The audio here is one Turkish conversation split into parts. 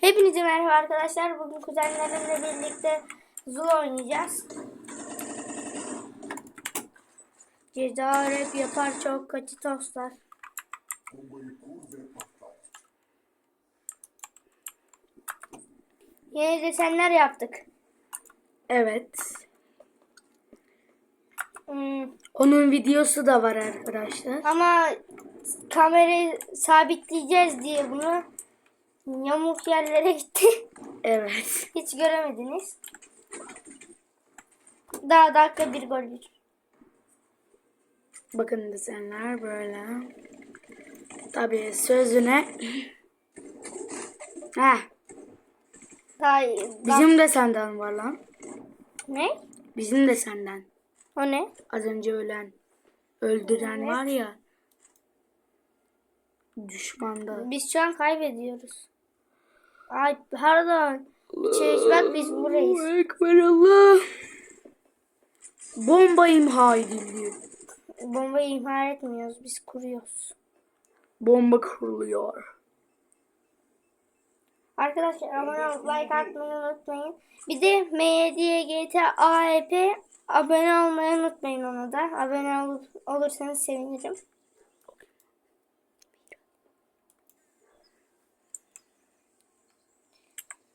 Hepinize merhaba arkadaşlar. Bugün kuzenlerimle birlikte Zul oynayacağız. Ceza rap yapar çok kaçı tostlar. Yeni desenler yaptık. Evet. Hmm, Onun videosu da var arkadaşlar. ama kamerayı sabitleyeceğiz diye bunu yamuk yerlere gitti. Evet. Hiç göremediniz. Daha dakika bir gol bir. Bakın desenler böyle. Tabii sözüne. Heh. Daha, Bizim de senden var lan. Ne? Bizim de senden. O ne? Az önce ölen. Öldüren var ya. Düşmanda. Biz şu an kaybediyoruz. Ay pardon. Şey, bak biz buradayız. Allahu Ekber Allah. Bomba imha edildi. Bombayı imha etmiyoruz. Biz kuruyoruz. Bomba kuruluyor. Arkadaşlar abone olup like atmayı unutmayın. Bir de MDGT AEP abone olmayı unutmayın ona da. Abone olup, olursanız sevinirim.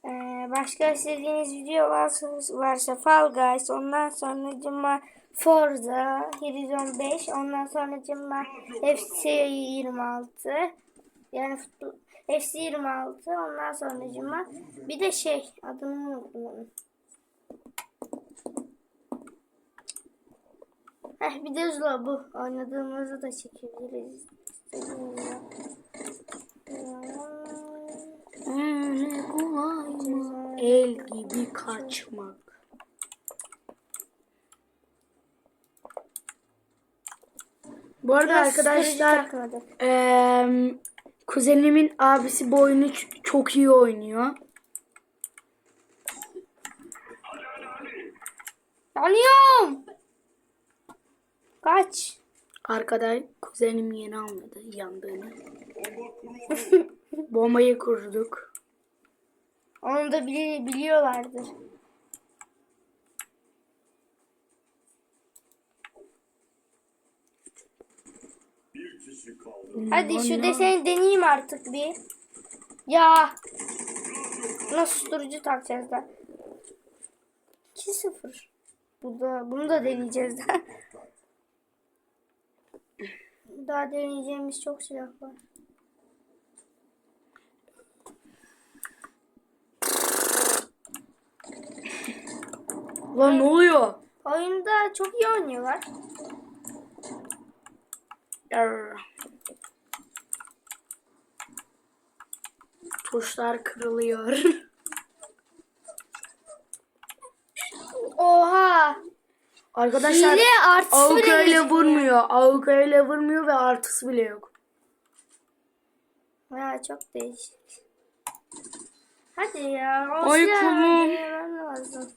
Ee, başka istediğiniz video varsa, varsa Fall Guys, ondan sonra Cuma Forza, Horizon 5, ondan sonra Cuma FC 26, yani futbol, FC 26, ondan sonra Cuma bir de şey adını unuttum. Heh, bir de Zula bu. Oynadığımızı da çekebiliriz. El gibi kaçmak. Bu arada Biraz arkadaşlar eee, kuzenimin abisi bu oyunu çok iyi oynuyor. Yanıyorum. Kaç. Arkada kuzenim yeni anladı yandığını. Bombayı kurduk. Onu da bili- biliyorlardır. Hadi şu deseni deneyeyim artık bir. Ya. Nasıl susturucu takacağız da. 2-0. Bu da, bunu da deneyeceğiz daha. Daha deneyeceğimiz çok silah var. Lan ne oluyor? Oyunda çok iyi oynuyorlar. Arr. Tuşlar kırılıyor. Oha. Arkadaşlar Hile artısı bile öyle gözükmüyor. vurmuyor. Avuk öyle vurmuyor ve artısı bile yok. Ya çok değişik. Hadi ya. Ay kulum. lazım.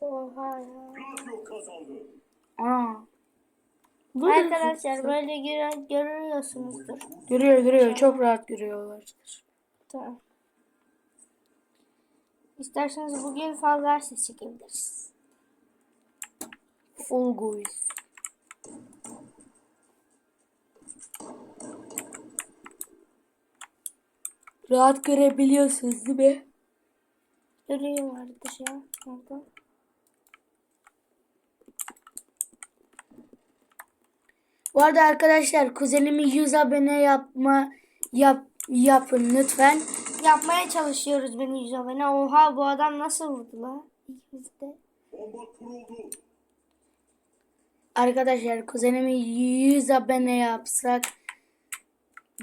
Oha ya. Aa. Arkadaşlar böyle gör- görüyorsunuzdur. Görüyor görüyor. Çok rahat görüyorlar. Tamam. İsterseniz bugün fazla ses çekebiliriz. Full guys. Rahat görebiliyorsunuz değil mi? Görüyorlardır ya. Orada. Bu arada arkadaşlar kuzenimi 100 abone yapma yap yapın lütfen. Yapmaya çalışıyoruz beni yüz abone. Oha bu adam nasıl vurdu la? İkimiz de. Arkadaşlar kuzenimi 100 abone yapsak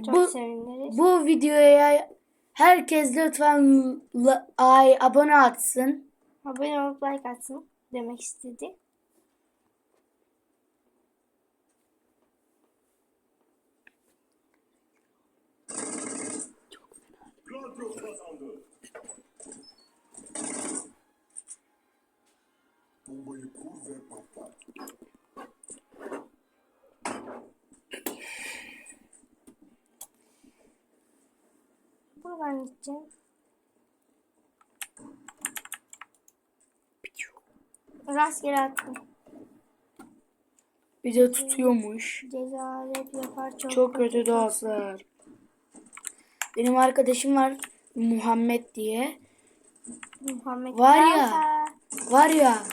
Çok Bu- seviniriz. bu videoya herkes lütfen ay abone atsın. Abone olup like atsın demek istedi. Bombayı kur ve patlat. Buradan gideceğim. Rastgele attım. Bir de tutuyormuş. Ceza rap yapar çok. Çok kötü dostlar. Benim arkadaşım var Muhammed diye. Muhammed Var ya. Var ya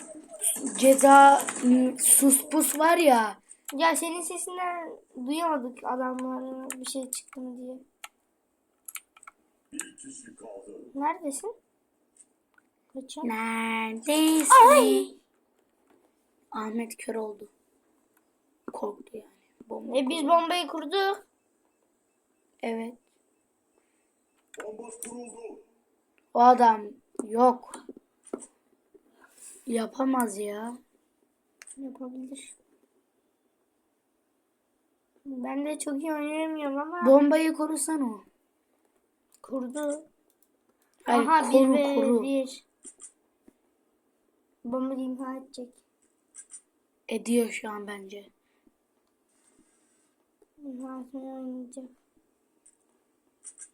ceza m, sus pus var ya. Ya senin sesinden duyamadık adamların bir şey çıktı mı diye. Neredesin? Kaçın. Neredesin? Ahmet kör oldu. Korktu yani. Bomba. E biz bombayı kurduk. Evet. Bomba kuruldu. O adam yok. Yapamaz ya. Yapabilir. Ben de çok iyi oynayamıyorum ama Bombayı korusan o. kurdu. Hayır Aha koru bir ve koru. bir. Bomba imha edecek. Ediyor şu an bence. İmhasını oynayacak.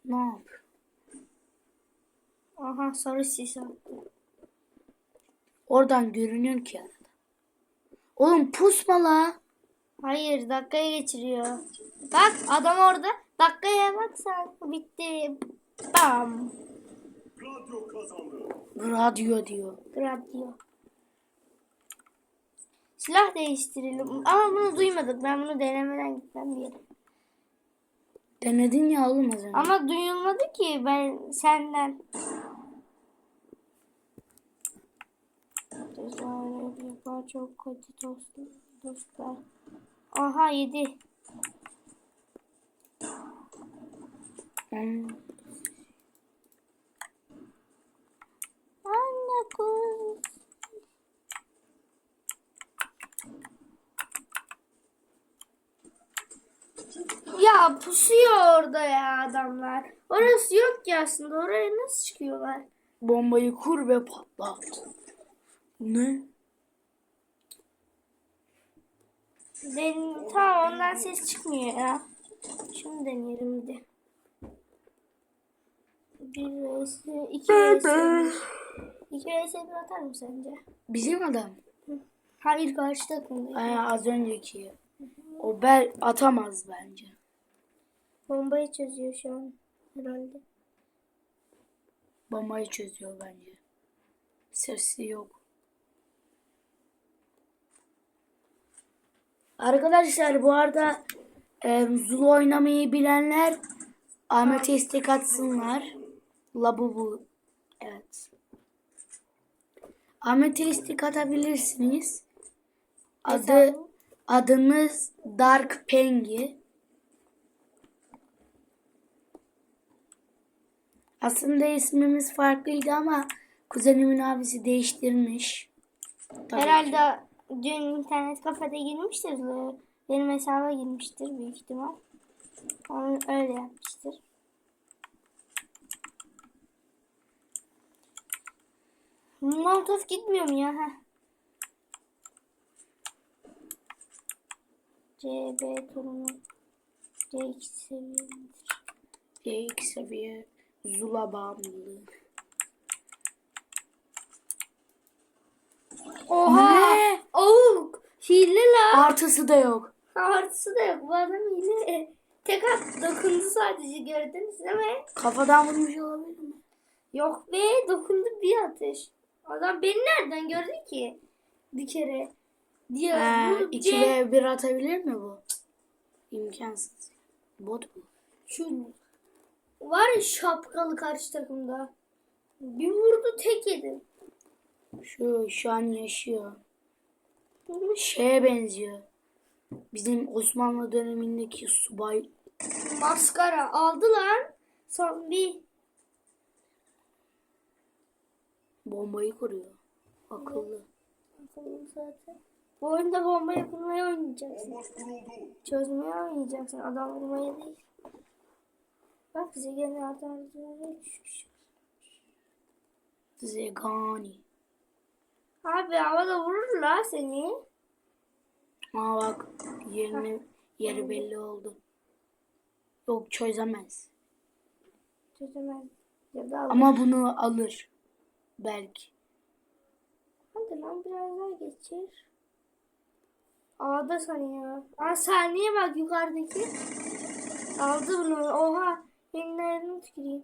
Ne yap? Aha sarı sis attı. Oradan görünüyor ki arada. Oğlum pusma la. Hayır dakikaya geçiriyor. Bak adam orada. Dakikaya bak sen. Bitti. Bam. Gladio kazandı. Radyo diyor. Radyo. Silah değiştirelim. Ama bunu duymadık. Ben bunu denemeden gitmem bir yere. Denedin ya oğlum az önce. Ama duyulmadı ki ben senden. Cezaevi yapar çok kötü dostum, dostlar. Aha yedi. Hmm. Anne kız. Ya pusuyor orada ya adamlar. Orası yok ki aslında. Oraya nasıl çıkıyorlar? Bombayı kur ve patlat. Ne? Den tamam ondan ses çıkmıyor ya. Şunu deneyelim bir de. Bir vs, iki vs. İki vs bir atar mı sence? Bizim adam. Hayır karşı takımda. Aa, az önceki. O bel atamaz bence. Bombayı çözüyor şu an herhalde. Bombayı çözüyor bence. Sesi yok. Arkadaşlar bu arada e, Zulu oynamayı bilenler Ahmet'e istek atsınlar. Labubu. Evet. Ahmet'e istek atabilirsiniz. Adı adımız Dark Pengi. Aslında ismimiz farklıydı ama kuzenimin abisi değiştirmiş. Tabii ki. Dün internet kafede girmiştir. Benim hesaba girmiştir büyük ihtimal. Onu öyle yapmıştır. Molotov gitmiyor mu ya? Heh. CB torunu C2 seviyedir. D2 seviye Zula bağımlılığı. Oha! Ne? Avuk! Hile la! Artısı da yok. Artısı da yok. Bu adam hile. Tek at dokundu sadece gördünüz değil mi? Kafadan vurmuş olabilir mi? Yok be dokundu bir atış. Adam beni nereden gördü ki? Bir kere. Diyor. Ee, bu 2 C- ve 1 atabilir mi bu? İmkansız. Bot mu? Şu var ya şapkalı karşı takımda. Bir vurdu tek yedi. Şu şu an yaşıyor. Şeye benziyor. Bizim Osmanlı dönemindeki subay Maskara aldı lan. Son bir. bombayı kuruyor. Akıllı. Bakalım zaten. Bu oyunda bomba yapılmayı oynayacaksın. Çözmeye oynayacaksın. Adam vurmaya değil. Bak bize gene adamlara düşmüş. Zegani. Abi havada vurur la seni. Aa bak yerini, yeri belli oldu. Yok çözemez. Çözemez. Ya da alır. Ama bunu alır. Belki. Hadi lan biraz daha geçir. A'da sanıyor. Aa saniye bak yukarıdaki. Aldı bunu. Oha. Yeniden tüküreyim.